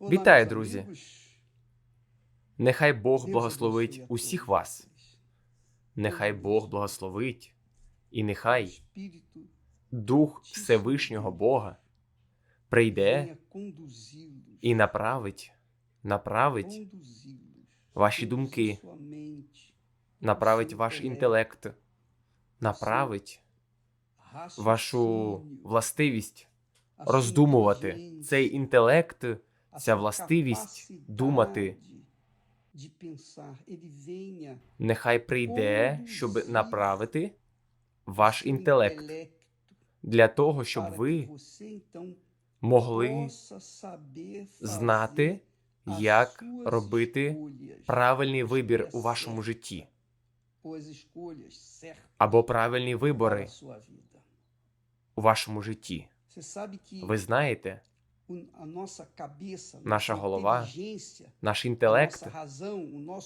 Вітаю, друзі! Нехай Бог благословить усіх вас. Нехай Бог благословить, і нехай Дух Всевишнього Бога прийде і направить, направить ваші думки, направить ваш інтелект, направить вашу властивість роздумувати. Цей інтелект, ця властивість думати, нехай прийде, щоб направити ваш інтелект для того, щоб ви могли знати, як робити правильний вибір у вашому житті, або правильні вибори у вашому житті. Ви знаєте, наша голова, наш інтелект,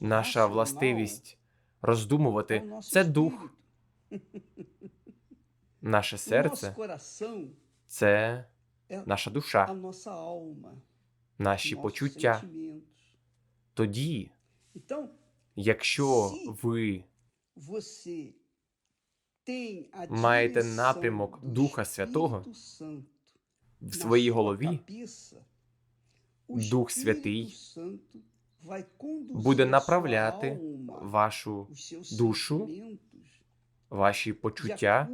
наша властивість роздумувати. Це дух, наше серце це наша душа, наші почуття. Тоді, якщо ви маєте напрямок Духа Святого в своїй голові, Дух Святий буде направляти вашу душу, ваші почуття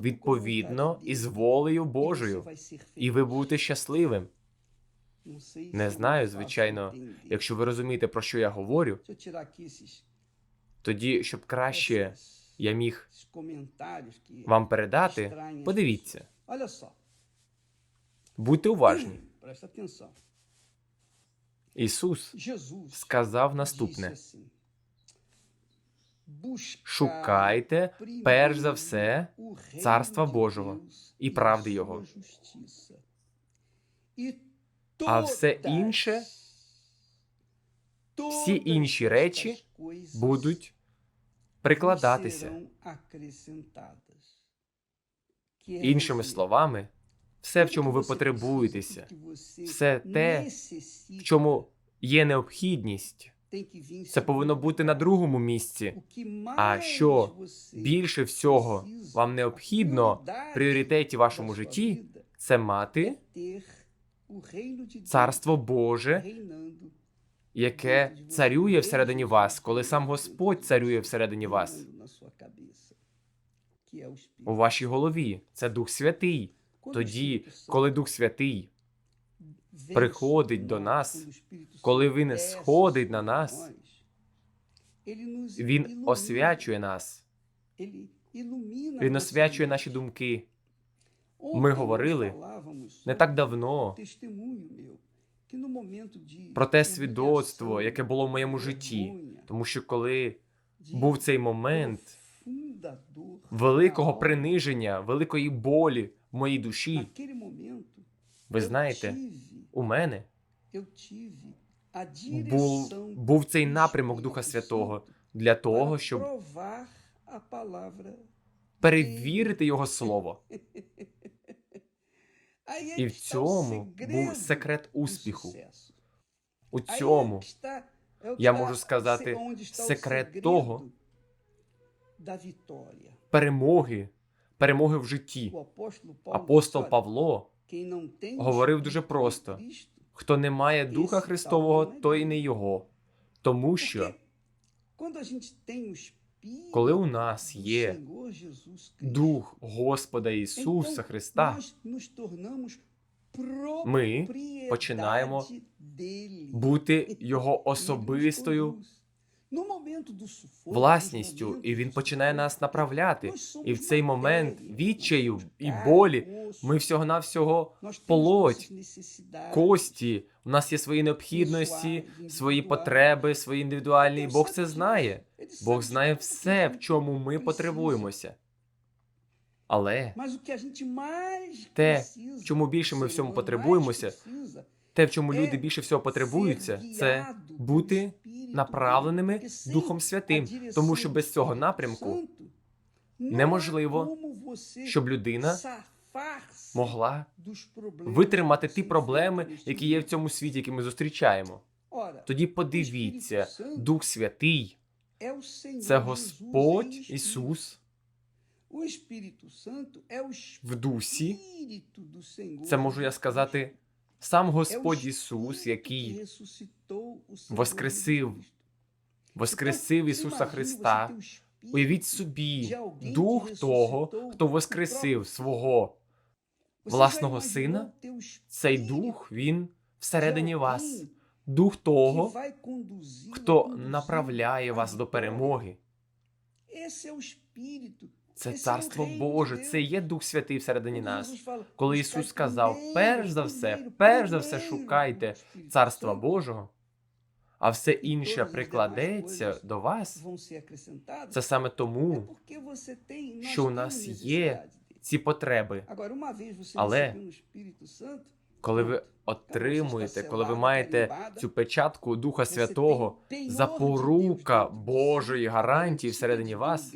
відповідно із волею Божою, і ви будете щасливим. Не знаю, звичайно, якщо ви розумієте, про що я говорю, тоді, щоб краще я міг вам передати, подивіться, будьте уважні. Ісус сказав наступне: шукайте перш за все Царства Божого і правди Його, а все інше, всі інші речі будуть прикладатися. Іншими словами, все, в чому ви потребуєтеся, все те, в чому є необхідність, це повинно бути на другому місці. А що більше всього вам необхідно в пріоритеті вашому житті, це мати Царство Боже, яке царює всередині вас, коли сам Господь царює всередині вас, у вашій голові. Це Дух Святий. Тоді, коли Дух Святий приходить до нас, коли він сходить на нас, він освячує нас, він освячує наші думки. Ми говорили не так давно про те свідоцтво, яке було в моєму житті, тому що коли був цей момент великого приниження, великої болі в моїй душі, ви знаєте, у мене був, був цей напрямок Духа Святого для того, щоб перевірити його слово. І в цьому був секрет успіху. У цьому я можу сказати секрет того перемоги, перемоги в житті. Апостол Павло говорив дуже просто: хто не має Духа Христового, той і не його. Тому що коли у нас є Дух Господа Ісуса Христа, ми починаємо бути Його особистою власністю, і Він починає нас направляти. І в цей момент відчаю і болі ми всього-навсього плоть, кості. У нас є свої необхідності, свої потреби, свої індивідуальні. Бог це знає. Бог знає все, в чому ми потребуємося. Але те, чому більше ми в цьому потребуємося, те, в чому люди більше всього потребуються, це бути направленими Духом Святим, тому що без цього напрямку неможливо, щоб людина могла витримати ті проблеми, які є в цьому світі, які ми зустрічаємо. Тоді подивіться, Дух Святий це Господь Ісус в дусі. Це можу я сказати, сам Господь Ісус, який воскресив, воскресив Ісуса Христа. Уявіть собі, дух того, хто воскресив свого власного сина, цей дух, він всередині вас. Дух того, хто направляє вас до перемоги. Це царство Боже, це є Дух Святий всередині нас. Коли Ісус сказав, перш за все, перш за все шукайте царства Божого, а все інше прикладеться до вас. Це саме тому що у нас є ці потреби. Але Коли ви отримуєте, коли ви маєте цю печатку Духа Святого, запорука Божої гарантії всередині вас,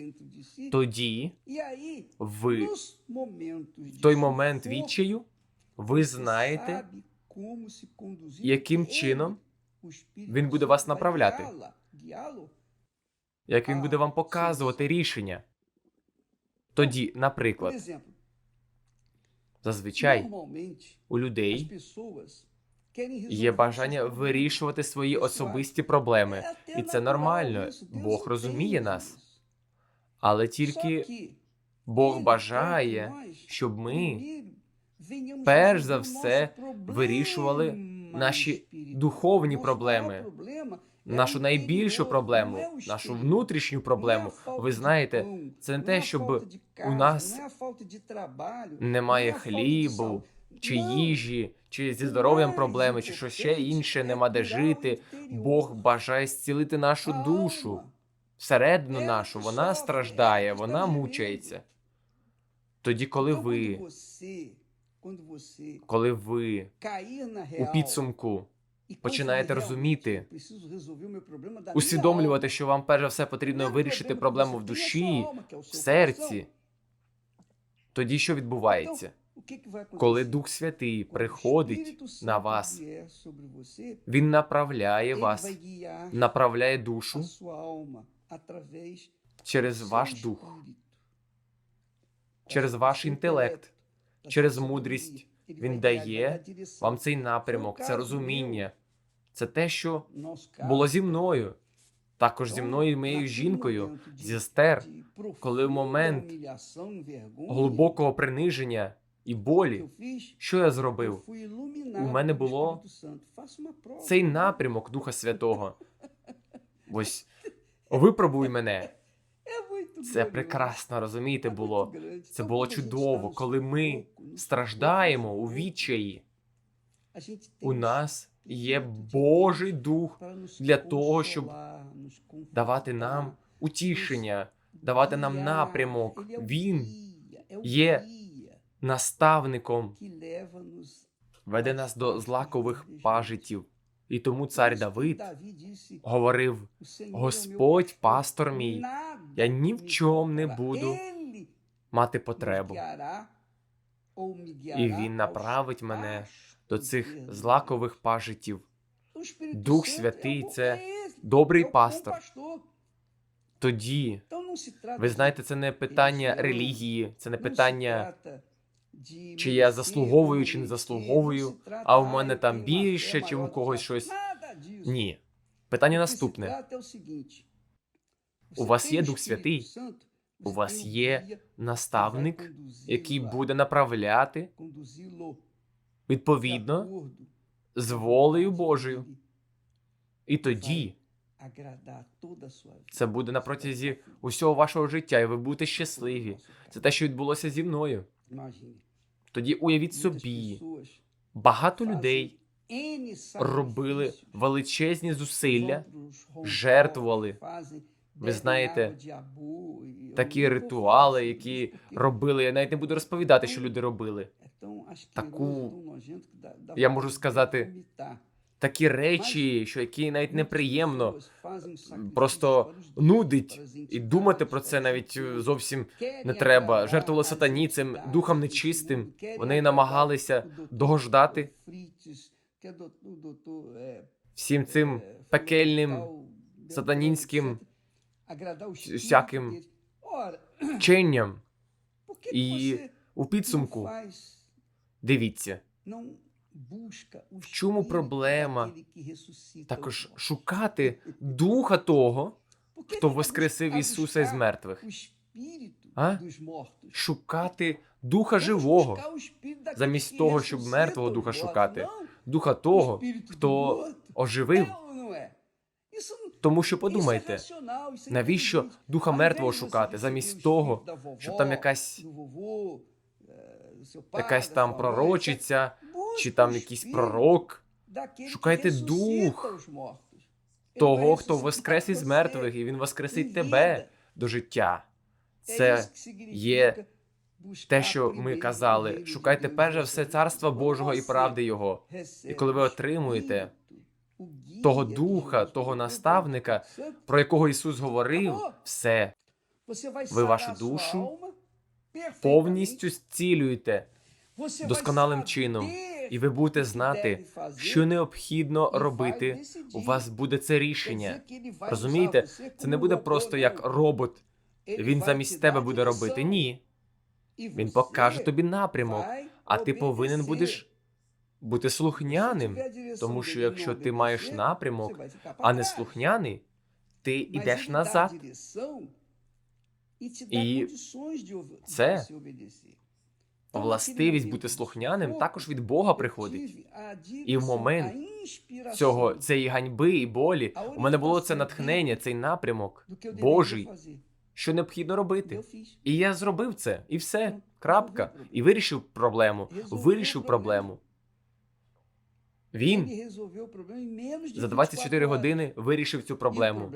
тоді ви в той момент відчаю ви знаєте, яким чином він буде вас направляти, як він буде вам показувати рішення. Тоді, наприклад, зазвичай у людей є бажання вирішувати свої особисті проблеми, і це нормально. Бог розуміє нас, але тільки Бог бажає, щоб ми перш за все вирішували наші духовні проблеми, нашу найбільшу проблему, нашу внутрішню проблему. Ви знаєте, це не те, щоб у нас немає хлібу чи їжі, чи зі здоров'ям проблеми, чи щось ще інше, нема де жити. Бог бажає зцілити нашу душу, всередину нашу. Вона страждає, вона мучається. Тоді, коли ви, коли ви у підсумку починаєте розуміти, усвідомлювати, що вам перш за все потрібно вирішити проблему в душі, в серці, тоді що відбувається? Коли Дух Святий приходить на вас, Він направляє вас, направляє душу через ваш дух, через ваш інтелект, через мудрість. Він дає вам цей напрямок, це розуміння. Це те, що було зі мною, також зі мною і моєю жінкою, зі Естер, коли в момент глибокого приниження і болі, що я зробив? У мене було Цей напрямок Духа Святого. Ось випробуй мене. Це прекрасно, розумієте, було. Це було чудово, коли ми страждаємо у відчаї. У нас є Божий дух для того, щоб давати нам утішення, давати нам напрямок. Він є наставником веде нас до злакових пажитів. І тому цар Давид говорив: Господь, пастор мій, я ні в чому не буду мати потребу. І він направить мене до цих злакових пажитів. Дух Святий це Добрий пастор. Тоді, ви знаєте, це не питання релігії, це не питання, чи я заслуговую, чи не заслуговую, а в мене там більше, чи у когось щось. Ні. Питання наступне: у вас є Дух Святий, у вас є наставник, який буде направляти відповідно з волею Божою. І тоді це буде на протязі усього вашого життя, і ви будете щасливі. Це те, що відбулося зі мною. Тоді уявіть собі, багато людей робили величезні зусилля, жертвували. Ви знаєте, такі ритуали, які робили. Я навіть не буду розповідати, що люди робили. таку, я можу сказати, такі речі, що які навіть неприємно, просто нудить. І думати про це навіть е, зовсім не треба. Жертвували сатані цим духом нечистим. Вони намагалися догождати всім цим пекельним сатанінським всяким вченням. І у підсумку дивіться, в чому проблема? також шукати духа того, хто воскресив Ісуса із мертвих, А? Шукати духа живого, замість того, щоб мертвого духа шукати, духа того, хто оживив. Тому що подумайте, навіщо духа мертвого шукати, замість того, щоб там якась якась там пророчиця чи там якийсь пророк, Шукайте дух. Того, хто воскрес із мертвих, і він воскресить тебе до життя. Це є те, що ми казали. Шукайте перше все царства Божого і правди Його. І коли ви отримуєте того духа, того наставника, про якого Ісус говорив, все. ви вашу душу повністю зцілюєте досконалим чином, і ви будете знати, що необхідно робити. У вас буде це рішення. Розумієте? Це не буде просто як робот. Він замість тебе буде робити. Ні. Він покаже тобі напрямок, а ти повинен будеш бути слухняним. Тому що якщо ти маєш напрямок, а не слухняний, ти йдеш назад. І це Властивість бути слухняним також від Бога приходить. І в момент Цього цієї ганьби і болі у мене було це натхнення, цей напрямок, Божий, що необхідно робити. І я зробив це, і все. Крапка. І вирішив проблему. Вирішив проблему. Він за 24 години вирішив цю проблему.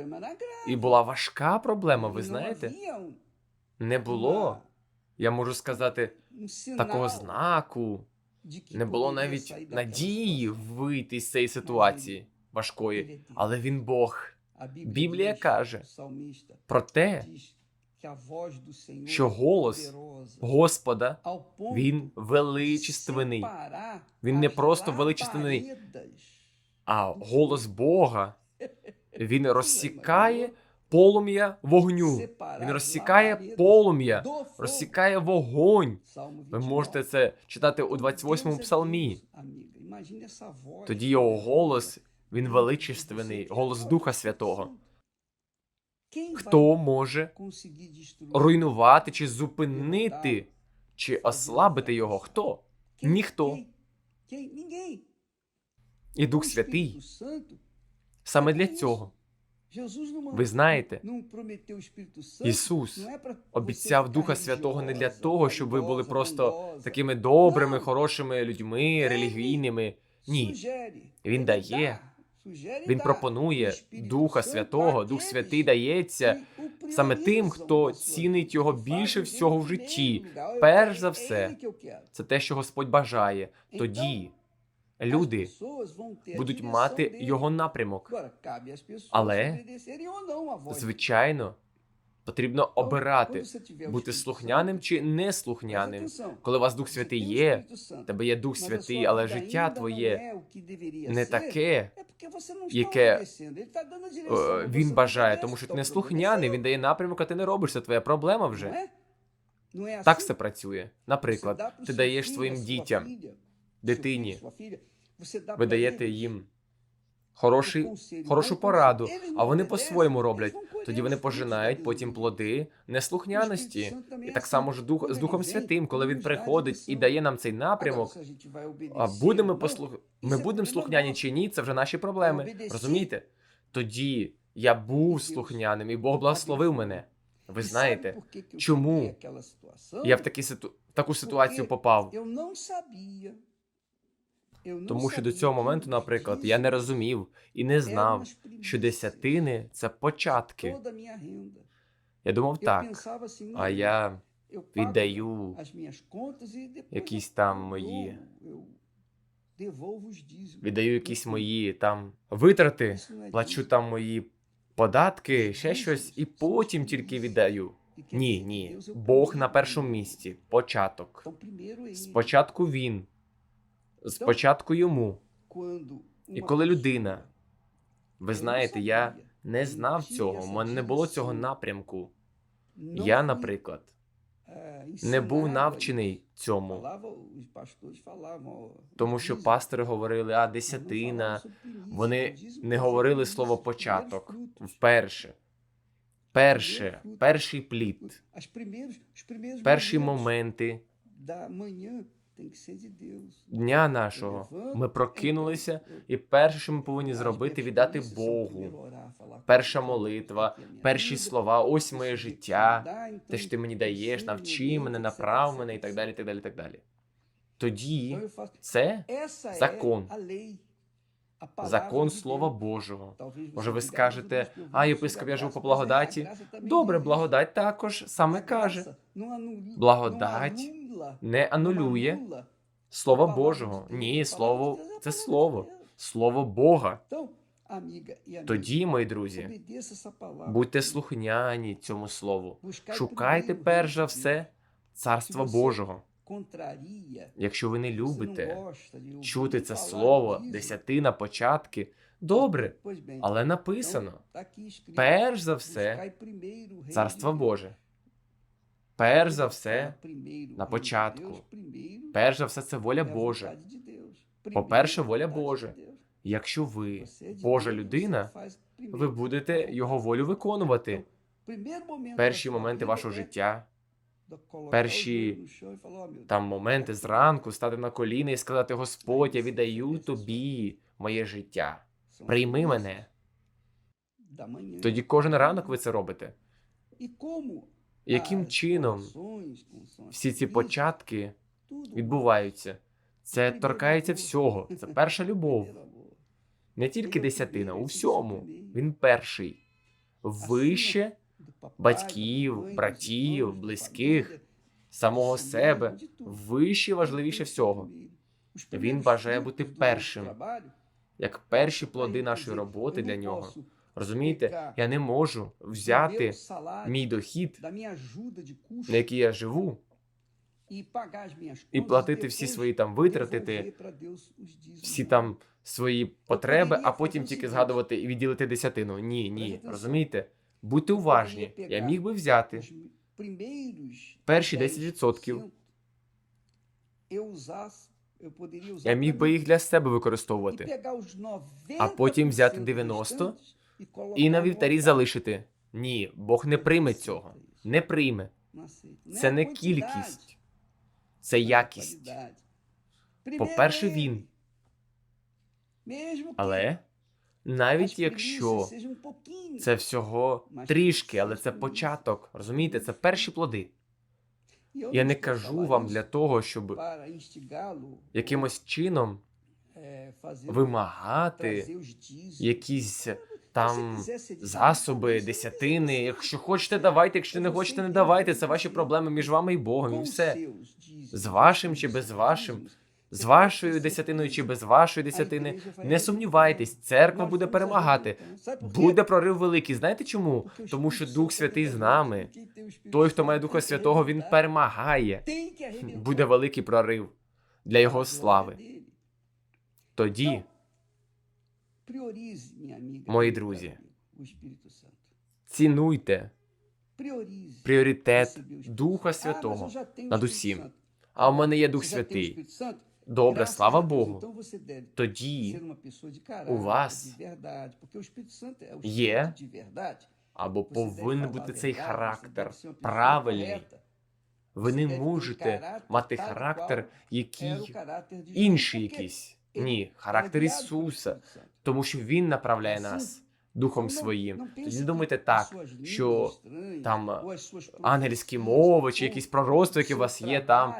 І була важка проблема, ви знаєте? Не було, я можу сказати, такого знаку. Не було навіть надії вийти з цієї ситуації важкої. Але він Бог. Біблія каже Про те, що голос Господа він величественний, Він не просто величественний, а голос Бога він розсікає полум'я вогню. Він розсікає полум'я, розсікає вогонь. Ви можете це читати у 28-му псалмі. Тоді його голос він величественний, голос Духа Святого. Хто може руйнувати чи зупинити, чи ослабити його? Хто? Ніхто. І Дух Святий саме для цього. Ви знаєте, Ісус обіцяв Духа Святого не для того, щоб ви були просто такими добрими, хорошими людьми, релігійними. Ні, Він дає, Він пропонує Духа Святого, Дух Святий дається саме тим, хто цінить його більше всього в житті. Перш за все, це те, що Господь бажає. Тоді люди будуть мати його напрямок. Але, Звичайно, потрібно обирати, бути слухняним чи неслухняним. Коли у вас Дух Святий є, тебе є Дух Святий, але життя твоє не таке, яке е, він бажає, тому що ти не слухняний, він дає напрямок, а ти не робиш. Це твоя проблема вже. Так все працює. Наприклад, ти даєш своїм дітям, дитині, ви даєте їм хороший, хорошу пораду, а вони по-своєму роблять. Тоді вони пожинають потім плоди неслухняності. І так само ж дух з Духом Святим, коли він приходить і дає нам цей напрямок. А будемо послух... ми будемо слухняні чи ні, це вже наші проблеми. Розумієте? Тоді я був слухняним, і Бог благословив мене. Ви знаєте, чому я в такі ситу... таку ситуацію попав. Тому що до цього моменту, наприклад, я не розумів і не знав, що десятини це початки. Я думав так, а я віддаю якісь там мої віддаю якісь мої там витрати, плачу там мої податки, ще щось, і потім тільки віддаю. Ні, ні. Бог на першому місці. Початок. Спочатку він. Спочатку йому. І коли людина, Ви знаєте, я не знав цього, у мене не було цього напрямку. Я, наприклад, не був навчений цьому, тому що пастори говорили, а десятина. Вони не говорили слово початок вперше. Перше, перший плід, перші моменти дня нашого. Ми прокинулися, і перше, що ми повинні зробити, віддати Богу. Перша молитва, перші слова, ось моє життя, те, що ти мені даєш, навчи мене, направ мене і так далі. так далі, так далі. Тоді це закон. Закон Слова Божого. Може, ви скажете, а єпископ, я живу по благодаті. Добре, благодать також саме каже. Благодать не анулює Слова Божого. Ні, слово це слово, слово Бога. Тоді, мої друзі, будьте слухняні цьому слову. Шукайте перш за все царства Божого. Якщо ви не любите чути це слово, десятина, початки, добре, але написано. перш за все царство Боже. Перш за все, на початку. перш за все, це воля Божа. По-перше, воля Божа. Якщо ви Божа людина, ви будете його волю виконувати. Перші моменти вашого життя, перші там моменти зранку стати на коліна і сказати: Господь, я віддаю тобі моє життя. Прийми мене. Тоді кожен ранок ви це робите. Яким чином всі ці початки відбуваються? Це торкається всього. Це перша любов. Не тільки десятина, у всьому. Він перший. Вище батьків, братів, близьких, самого себе, вище і важливіше всього. Він бажає бути першим, як перші плоди нашої роботи для нього. Розумієте, я не можу взяти мій дохід, на який я живу, і платити всі свої там витратити, всі там свої потреби, а потім тільки згадувати і відділити десятину. Ні, ні, розумієте? Будьте уважні. Я міг би взяти перші 10%. Я міг би їх для себе використовувати, а потім взяти 90 і на вівтарі залишити. Ні, Бог не прийме цього. Не прийме. Це не кількість, це якість. По-перше, він. Але навіть якщо це всього трішки, але це початок. Розумієте, це перші плоди. Я не кажу вам для того, щоб якимось чином вимагати якісь там засоби, десятини. Якщо хочете, давайте, якщо не хочете, не давайте. Це ваші проблеми між вами і Богом. І все. З вашим чи без вашим, з вашою десятиною чи без вашої десятини. Не сумнівайтесь, церква буде перемагати. Буде прорив великий. Знаєте чому? Тому що Дух Святий з нами. Той, хто має Духа Святого, він перемагає. Буде великий прорив для його слави. Тоді, мої друзі, цінуйте пріоритет Духа Святого над усім. А в мене є Дух Святий. Добре, слава Богу. Тоді у вас є або повинен бути цей характер правильний. Ви не можете мати характер, який інший якийсь. Ні, характер Ісуса, тому що Він направляє нас Духом Своїм. Тоді не думайте так, що там ангельські мови чи якісь пророцтва, які у вас є там.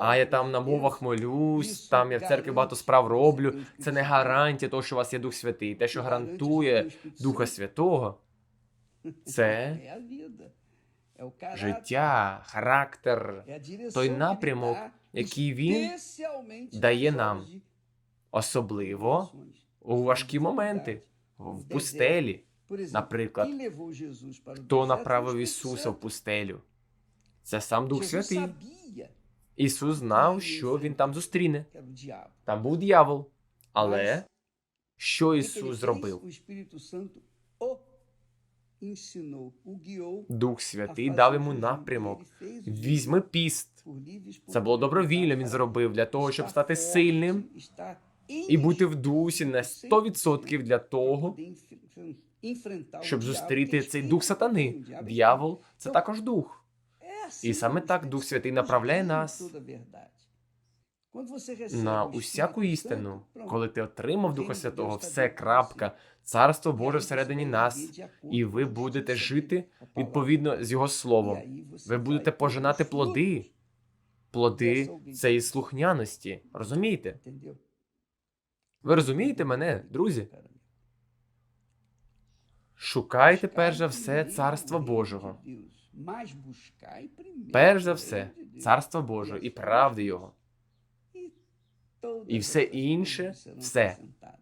А я там на мовах молюсь, там я в церкві багато справ роблю. Це не гарантія того, що у вас є Дух Святий. Те, що гарантує Духа Святого, це життя, характер, той напрямок, який він дає нам. особливо у важкі моменти в пустелі. Наприклад, Хто направив Ісуса в пустелю? Це сам Дух Святий. Ісус знав, що він там зустріне. Там був диявол. Але що Ісус зробив? Дух Святий дав йому напрямок. Візьми піст. Це було добровільно. Він зробив для того, щоб стати сильним і бути в дусі на 100% для того, щоб зустріти цей дух сатани. Диявол це також дух. І саме так Дух Святий направляє нас на усяку істину. Коли ти отримав Духа Святого, все крапка, царство Боже всередині нас, і ви будете жити відповідно з Його словом. Ви будете пожинати плоди. Плоди цієї слухняності. Розумієте? Ви розумієте мене, друзі? Шукайте перш за все царство Божого. Перш за все, царство Божого і правди Його. І все інше, все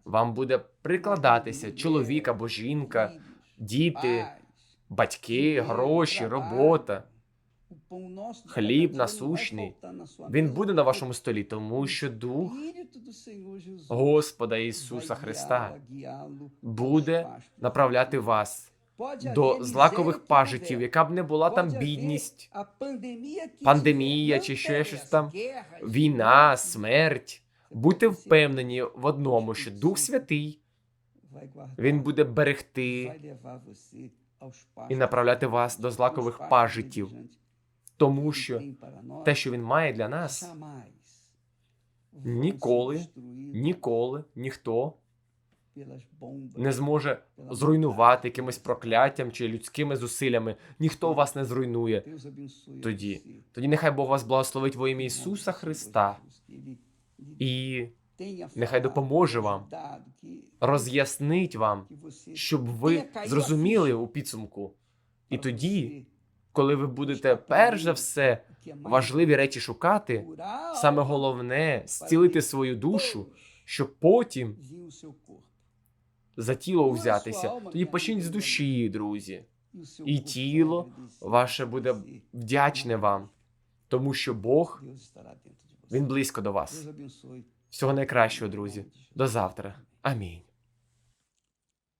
вам буде прикладатися чоловік або жінка, діти, батьки, гроші, робота. Хліб насущний. Він буде на вашому столі, тому що Дух Господа Ісуса Христа буде направляти вас до злакових пажитів, яка б не була там бідність, пандемія чи ще щось там, війна, смерть. Будьте впевнені в одному, що Дух Святий він буде берегти і направляти вас до злакових пажитів, тому що те, що він має для нас, ніколи, ніколи ніхто не зможе зруйнувати якимось прокляттям чи людськими зусиллями. Ніхто вас не зруйнує. тоді. Тоді нехай Бог вас благословить во ім'я Ісуса Христа. і нехай допоможе вам роз'яснить вам, щоб ви зрозуміли у підсумку. І тоді, коли ви будете перш за все важливі речі шукати, саме головне зцілити свою душу, щоб потім за тіло взятися. Тоді почніть з душі, друзі. і тіло Ваше буде вдячне вам, тому що Бог він близько до вас. Всього найкращого, друзі. До завтра. Амінь.